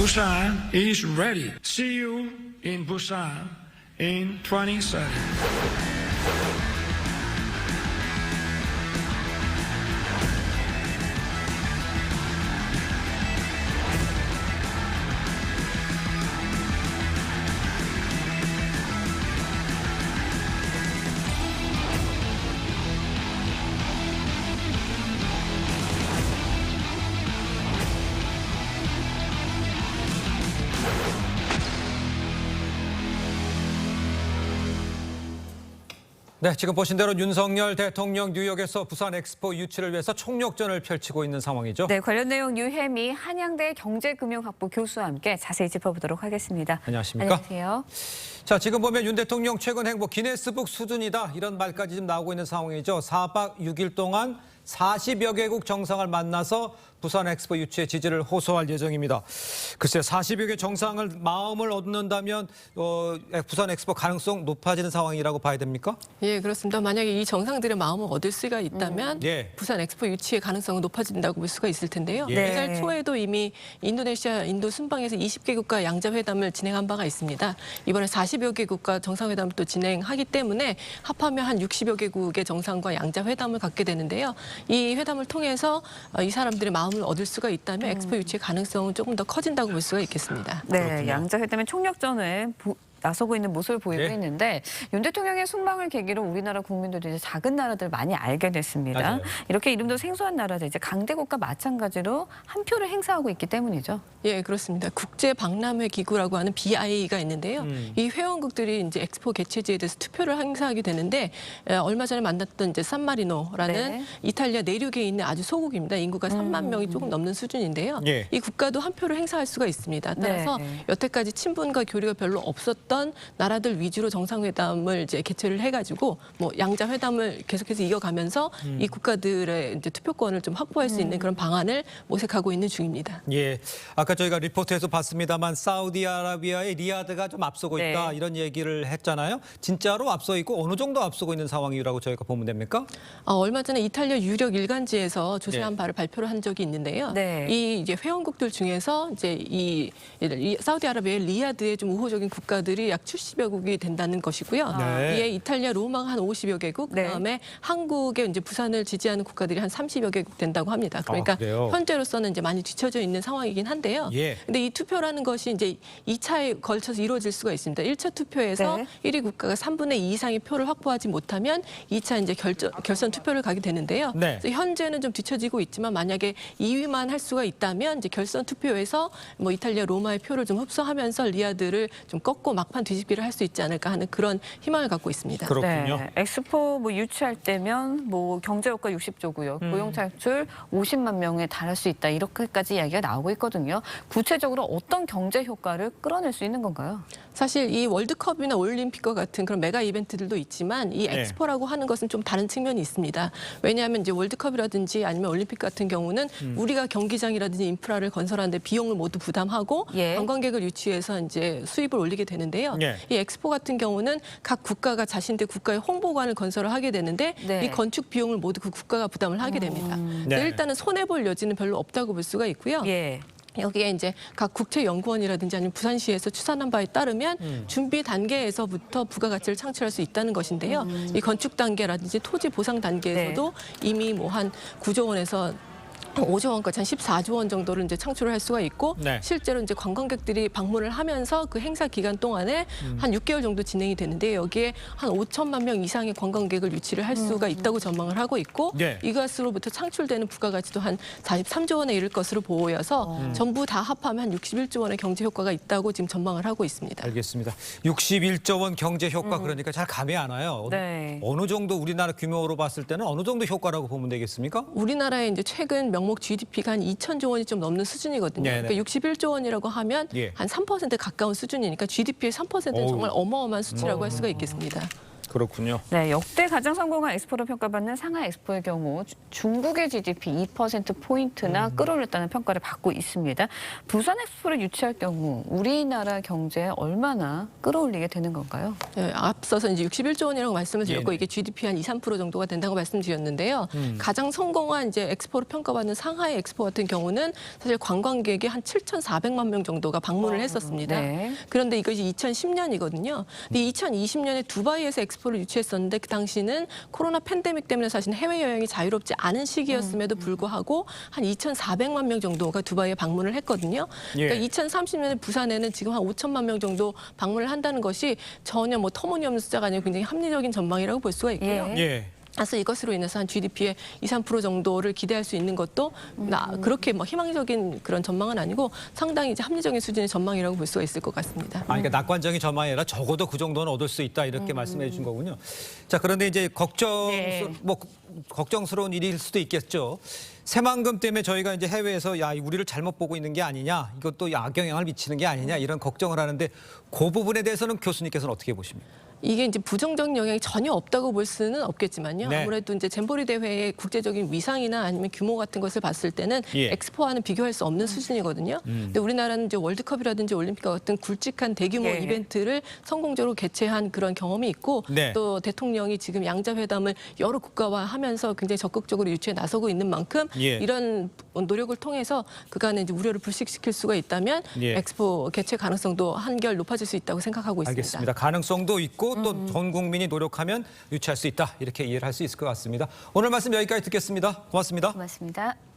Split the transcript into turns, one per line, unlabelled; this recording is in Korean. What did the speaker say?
Busan is ready. See you in Busan in 2030.
네, 지금 보신 대로 윤석열 대통령 뉴욕에서 부산 엑스포 유치를 위해서 총력전을 펼치고 있는 상황이죠.
네, 관련 내용 유혜미 한양대 경제금융학부 교수와 함께 자세히 짚어보도록 하겠습니다.
안녕하십니까?
안녕하세요.
자, 지금 보면 윤 대통령 최근 행보 기네스북 수준이다 이런 말까지 지금 나오고 있는 상황이죠. 4박 6일 동안 40여 개국 정상을 만나서 부산 엑스포 유치의 지지를 호소할 예정입니다. 글쎄 40여 개 정상을 마음을 얻는다면 어, 부산 엑스포 가능성 높아지는 상황이라고 봐야 됩니까?
예, 그렇습니다. 만약에 이 정상들의 마음을 얻을 수가 있다면
예.
부산 엑스포 유치의 가능성은 높아진다고 볼 수가 있을 텐데요.
예.
네.
매달 초에도 이미 인도네시아, 인도 순방에서 20개국과 양자 회담을 진행한 바가 있습니다. 이번에 40여 개국과 정상회담을 또 진행하기 때문에 합하면 한 60여 개국의 정상과 양자 회담을 갖게 되는데요. 이 회담을 통해서 어, 이 사람들의 마음을 얻을 수가 있다면 엑스포 유치의 가능성은 조금 더 커진다고 볼 수가 있겠습니다.
네, 양자 회담의 총력 전에 보- 나서고 있는 모습을 보이고
네.
있는데 윤 대통령의 순방을 계기로 우리나라 국민들도 이제 작은 나라들 많이 알게 됐습니다.
맞아요.
이렇게 이름도 생소한 나라들 이제 강대국과 마찬가지로 한 표를 행사하고 있기 때문이죠.
예, 그렇습니다. 국제 박람회 기구라고 하는 BIA가 있는데요.
음.
이 회원국들이 이제 엑스포 개최지에 대해서 투표를 행사하게 되는데 에, 얼마 전에 만났던 이제 산마리노라는
네.
이탈리아 내륙에 있는 아주 소국입니다. 인구가 3만 명이 조금 넘는 수준인데요.
예.
이 국가도 한 표를 행사할 수가 있습니다. 따라서
네.
여태까지 친분과 교류가 별로 없었던 나라들 위주로 정상회담을 이제 개최를 해가지고 뭐 양자 회담을 계속해서 이어가면서
음.
이 국가들의 이제 투표권을 좀 확보할 수 있는 그런 방안을 모색하고 있는 중입니다.
예, 아까 저희가 리포트에서 봤습니다만 사우디아라비아의 리야드가 좀 앞서고 있다
네.
이런 얘기를 했잖아요. 진짜로 앞서 있고 어느 정도 앞서고 있는 상황이라고 저희가 보면 됩니까?
어, 얼마 전에 이탈리아 유력 일간지에서 조사한
네.
바를 발표를 한 적이 있는데요.
네.
이 이제 회원국들 중에서 이제 이, 이 사우디아라비아의 리야드의 좀 우호적인 국가들이 약 70여 국이 된다는 것이고요.
네.
이에 이탈리아 로마가 한 50여 개국,
네.
그다음에 한국의 이제 부산을 지지하는 국가들이 한 30여 개국 된다고 합니다. 그러니까
아?
현재로서는 이제 많이 뒤처져 있는 상황이긴 한데요.
예.
근데 이 투표라는 것이 이제 2차에 걸쳐서 이루어질 수가 있습니다. 1차 투표에서
네.
1위 국가가 3분의 2 이상의 표를 확보하지 못하면 2차 이제 결전, 결선 투표를 가게 되는데요.
네.
그래서 현재는 좀 뒤처지고 있지만 만약에 2위만 할 수가 있다면 이제 결선 투표에서 뭐 이탈리아 로마의 표를 좀 흡수하면서 리아드를 좀 꺾고 막판 뒤집기를 할 수 있지 않을까 하는 그런 희망을 갖고 있습니다.
그렇군요.
네, 엑스포 뭐 유치할 때면 뭐 경제 효과 60조고요.
음.
고용 창출 50만 명에 달할 수 있다. 이렇게까지 이야기가 나오고 있거든요. 구체적으로 어떤 경제 효과를 끌어낼 수 있는 건가요?
사실 이 월드컵이나 올림픽과 같은 그런 메가 이벤트들도 있지만 이
네.
엑스포라고 하는 것은 좀 다른 측면이 있습니다. 왜냐하면 이제 월드컵이라든지 아니면 올림픽 같은 경우는
음.
우리가 경기장이라든지 인프라를 건설하는데 비용을 모두 부담하고
예.
관광객을 유치해서 이제 수입을 올리게 되는데 요.
예.
이 엑스포 같은 경우는 각 국가가 자신들 국가의 홍보관을 건설을 하게 되는데
네.
이 건축 비용을 모두 그 국가가 부담을 하게 됩니다.
네.
그래서 일단은 손해 볼 여지는 별로 없다고 볼 수가 있고요.
예.
여기에 이제 각 국제연구원이라든지 아니면 부산시에서 추산한 바에 따르면
음.
준비 단계에서부터 부가가치를 창출할 수 있다는 것인데요. 이 건축 단계라든지 토지 보상 단계에서도 이미 뭐 한 9조 원에서 5조 원까지 한 14조 원 정도를 이제 창출을 할 수가 있고
네.
실제로 이제 관광객들이 방문을 하면서 그 행사 기간 동안에
음.
한 6개월 정도 진행이 되는데 여기에 한 5천만 명 이상의 관광객을 유치를 할 수가 있다고 전망을 하고 있고
네.
이것으로부터 창출되는 부가가치도 한 43조 원에 이를 것으로 보여서
음.
전부 다 합하면 한 61조 원의 경제 효과가 있다고 지금 전망을 하고 있습니다.
알겠습니다. 61조 원 경제 효과 그러니까 잘 감이 안 와요. 어느-
네.
어느 정도 우리나라 규모로 봤을 때는 어느 정도 효과라고 보면 되겠습니까?
우리나라의 이제 최근 명목 GDP가 한 2천조 원이 좀 넘는 수준이거든요.
네네.
그러니까 61조 원이라고 하면
예.
한3% 가까운 수준이니까 GDP의 3%는
어우.
정말 어마어마한 수치라고 할 수가 있겠습니다.
그렇군요.
네, 역대 가장 성공한 엑스포로 평가받는 상하이 엑스포의 경우 주- 중국의 GDP 2% 포인트나
음.
끌어올렸다는 평가를 받고 있습니다. 부산 엑스포를 유치할 경우 우리나라 경제에 얼마나 끌어올리게 되는 건가요?
네, 앞서서 이제 61조 원이라고 말씀을 드렸고
네네.
이게 GDP 한 2, 3% 정도가 된다고 말씀드렸는데요.
음.
가장 성공한 이제 엑스포로 평가받는 상하이 엑스포 같은 경우는 사실 관광객이 한 7,400만 명 정도가 방문을 했었습니다.
네.
그런데 이것이 2010년이거든요. 근데 2020년에 두바이에서 엑스포를 유치했었는데 그 당시는 코로나 팬데믹 때문에 사실 해외 여행이 자유롭지 않은 시기였음에도 불구하고 한 2,400만 명 정도가 두바이에 방문을 했거든요.
예.
그러니까 2030년에 부산에는 지금 한 5천만 명 정도 방문을 한다는 것이 전혀 뭐 터무니없는 숫자가 아니고 굉장히 합리적인 전망이라고 볼 수가 있고요.
예.
예.
그래서 이것으로 인해서 한 GDP의 2, 3% 정도를 기대할 수 있는 것도 나 그렇게 뭐 희망적인 그런 전망은 아니고 상당히 이제 합리적인 수준의 전망이라고 볼 수가 있을 것 같습니다.
아, 그러니까 낙관적인 전망이 아니라 적어도 그 정도는 얻을 수 있다 이렇게 말씀해 주신 거군요. 자, 그런데 이제 걱정
네.
뭐 걱정스러운 일일 수도 있겠죠. 새만금 때문에 저희가 이제 해외에서 야, 우리를 잘못 보고 있는 게 아니냐, 이것도 악영향을 미치는 게 아니냐 이런 걱정을 하는데 그 부분에 대해서는 교수님께서는 어떻게 보십니까?
이게 이제 부정적 영향이 전혀 없다고 볼 수는 없겠지만요.
네.
아무래도 이제 잼버리 대회의 국제적인 위상이나 아니면 규모 같은 것을 봤을 때는
예. 음.
엑스포와는 비교할 수 없는 수준이거든요. 근데 우리나라는 이제 월드컵이라든지 올림픽과 같은 굵직한 대규모
예.
이벤트를 성공적으로 개최한 그런 경험이 있고
네.
또 대통령이 지금 양자 회담을 여러 국가와 하면서 굉장히 적극적으로 유치에 나서고 있는 만큼
예.
이런 노력을 통해서 그간의 이제 우려를 불식시킬 수가 있다면
예.
엑스포 개최 가능성도 한결 높아질 수 있다고 생각하고 있습니다.
알겠습니다. 가능성도 있고 또
음.
전 국민이 노력하면 유치할 수 있다 이렇게 이해를 할 수 있을 것 같습니다. 오늘 말씀 여기까지 듣겠습니다. 고맙습니다.
고맙습니다.